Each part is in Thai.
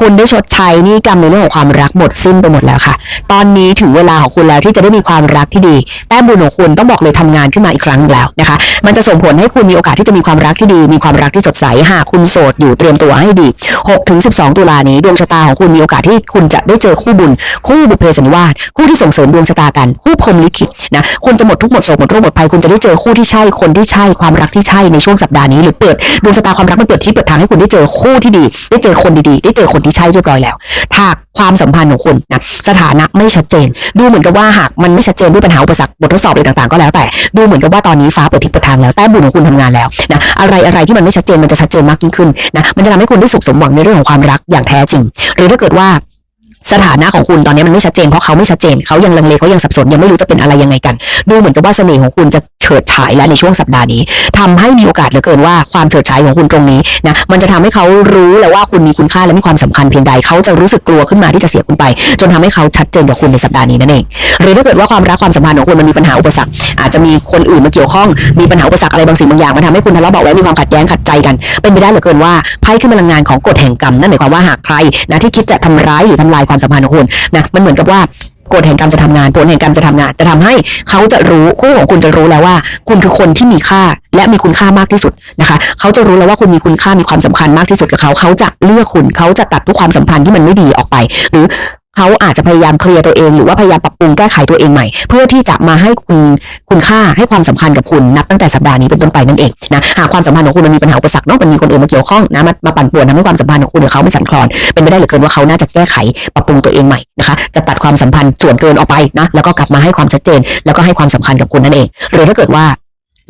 คุณได้ชดใช้หนี่กรรมในเรื่องของความรักหมดสิ้นไปหมดแล้วค่ะ ตอนนี้ถึงเวลาของคุณแล้วที่จะได้มีความรักที่ดี แต้มบุญของคุณต้องบอกเลยทำงานขึ้นมาอีกครั้งแล้วนะคะ มันจะส่งผลให้คุณมีโอกาสที่จะมีความรักที่ดี มีความรักที่สดใส หากคุณโสดอยู่เตรียมตัวให้ดี6ถึง12 ตุลานี้ดวงชะตาของคุณมีโอกาสที่คุณจะได้เจอคู่บุญ คู่บุพเพสันนิวาส คู่ที่ส่งเสริมดวงชะตากัน คู่พรมลิขิตนะ คุณจะหมดทุกหมดโศกหมดโรคหมดภัย คุณจะได้เจอคู่ที่ใช่ คนที่ใช่ ความรักที่ใช่ในช่วงสัปดาห์นี้ หรือเปิดดวงชะตาความรักมันเปิดที่เปิดทางให้คุณได้เจอคู่ที่ดี ได้เจอคนดีๆ ได้เจอคนที่ใช่เรียบร้อยแล้วหากความสัมพันธ์ของคุณนะสถานะไม่ชัดเจน ดูเหมือนกับว่าหากมันไม่ชัดเจนด้วยปัญหาอุปสรรคบททดสอบอะไรต่างๆ ก็แล้วแต่ดูเหมือนกับว่าตอนนี้ฟ้าเปิดทิศเปิดทางแล้วแต้มบุญของคุณทำงานแล้วนะอะไรอะไรที่มันไม่ชัดเจนมันจะชัดเจนมากยิ่งขึ้นนะมันจะทำให้คุณได้สุขสมหวังในเรื่องของความรักอย่างแท้จริง หรือถ้าเกิดว่าสถานะของคุณตอนนี้มันไม่ชัดเจนเพราะเขาไม่ชัดเจนเขายังลังเลเขายังสับสนยังไม่รู้จะเป็นอะไรยังไงกัน ดูเหมือนกับว่าเสน่ห์ของคุณจะ เฉิดฉายแล้วในช่วงสัปดาห์นี้ทำให้มีโอกาสเหลือเกินว่าความเฉิดฉายของคุณตรงนี้นะมันจะทำให้เขารู้แล้วว่าคุณมีคุณค่าและมีความสำคัญเพียงใดเขาจะรู้สึกกลัวขึ้นมาที่จะเสียคุณไป จนทำให้เขาชัดเจนกับคุณในสัปดาห์นี้นั่นเองหรือถ้าเกิดว่าความรักความสัมพันธ์ของคุณมันมีปัญหาอุปสรรคอาจจะมีคนอื่นมาเกี่ยวข้องมีปัญหาอุปสรรคอะไรบางสิ่งบางอย่างมาทำให้คุณทะเลาะเบาะแว้งมีความขัดแย้งขัดใจกัน เป็นไปได้เหลือเกินว่าไพ่ขึ้นพลังงานของกฎแห่งกรรมนั่นหมายความว่าหากใครนะที่คิดจะทำร้ายหรือทำลายความสัมพันธ์ของคุณนะมันเหมือนกับว่า กฎแห่งกรรมจะทำงานผลแห่งกรรมจะทำงาน จะทำให้เขาจะรู้คู่ของคุณจะรู้แล้วว่า คุณคือคนที่มีค่าและมีคุณค่ามากที่สุดนะคะเขาจะรู้แล้วว่าคุณมีคุณค่ามีความสำคัญมากที่สุดกับเขาเขาจะเลือกคุณเขาจะตัดทุกความสัมพันธ์ที่มันไม่ดีออกไป หรือ เขาอาจจะพยายามเคลียร์ตัวเองหรือว่าพยายามปรับปรุงแก้ไขตัวเองใหม่ เพื่อที่จะมาให้คุณคุณค่าให้ความสำคัญกับคุณนับตั้งแต่สัปดาห์นี้เป็นต้นไปนั่นเองนะหากความสัมพันธ์ของคุณมันมีปัญหาอุปสรรคเนาะมันมีคนอื่นมาเกี่ยวข้องนะมามาปั่นป่วนทำให้ความสัมพันธ์ของคุณกับเขาไม่สั่นคลอนเป็นไปได้เหลือเกินว่าเขาน่าจะแก้ไขปรับปรุงตัวเองใหม่นะคะจะตัดความสัมพันธ์ส่วนเกินออกไปนะแล้วก็กลับมาให้ความชัดเจน แล้วก็ให้ความสำคัญกับคุณนั่นเองหรือถ้าเกิดว่า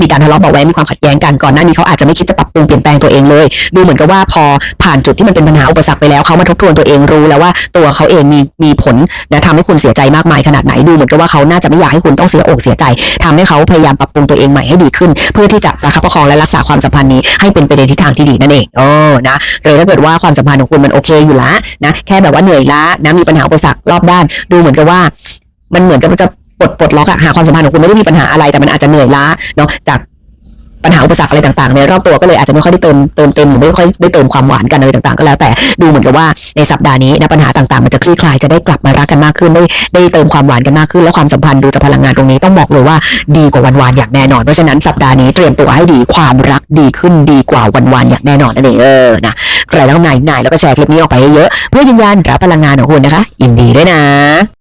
มีการทะเลาะเบาะแว้งมีความขัดแย้งกันก่อนหน้านี้เขาอาจจะไม่คิดจะปรับปรุงเปลี่ยนแปลงตัวเองเลย ดูเหมือนกับว่าพอผ่านจุดที่มันเป็นปัญหาอุปสรรคไปแล้วเขามาทบทวนตัวเองรู้แล้วว่าตัวเขาเองมีมีผลนะทำให้คุณเสียใจมากมายขนาดไหนดูเหมือนกับว่าเขาน่าจะไม่อยากให้คุณต้องเสียอกเสียใจทำให้เขาพยายามปรับปรุงตัวเองใหม่ให้ดีขึ้น เพื่อที่จะประคับประคองและรักษาความสัมพันธ์นี้ให้เป็นไปในทิศทางที่ดีนั่นเองโอ้นะหรือถ้าเกิดว่าความสัมพันธ์ของคุณมันโอเคอยู่ละนะแค่แบบว่าเหนื่อยล้านะมีปัญหาอุปสรรครอบด้าน ดูเหมือนกับว่ามันเหมือนกับจะ ปลดปลดล็อกอะหาความสัมพันธ์ของคุณไม่ได้มีปัญหาอะไรแต่มันอาจจะเหนื่อยล้าเนาะจากปัญหาอุปสรรคอะไรต่างๆในรอบตัวก็เลยอาจจะไม่ค่อยได้เติมเติมเต็มหรือไม่ค่อยได้เติมความหวานกันอะไรต่างๆ ก็แล้วแต่ดูเหมือนกับว่าในสัปดาห์นี้นะปัญหาต่างๆ มันจะคลี่คลายจะได้กลับมารักกันมากขึ้นได้ได้เติมความหวานกันมากขึ้น แล้วความสัมพันธ์ดูจากพลังงานตรงนี้ต้องบอกเลยว่าดีกว่าวันวานอย่างแน่นอนเพราะฉะนั้นสัปดาห์นี้เตรียมตัวให้ดีความรักดีขึ้นดีกว่าวันวานอย่างแน่นอนนั่นเองเออนะใครต้องนายนายแล้วก็แชร์คลิปนี้ออกไปเยอะเพื่อยืนยันรับพลังงานของคุณนะคะยินดีด้วยนะ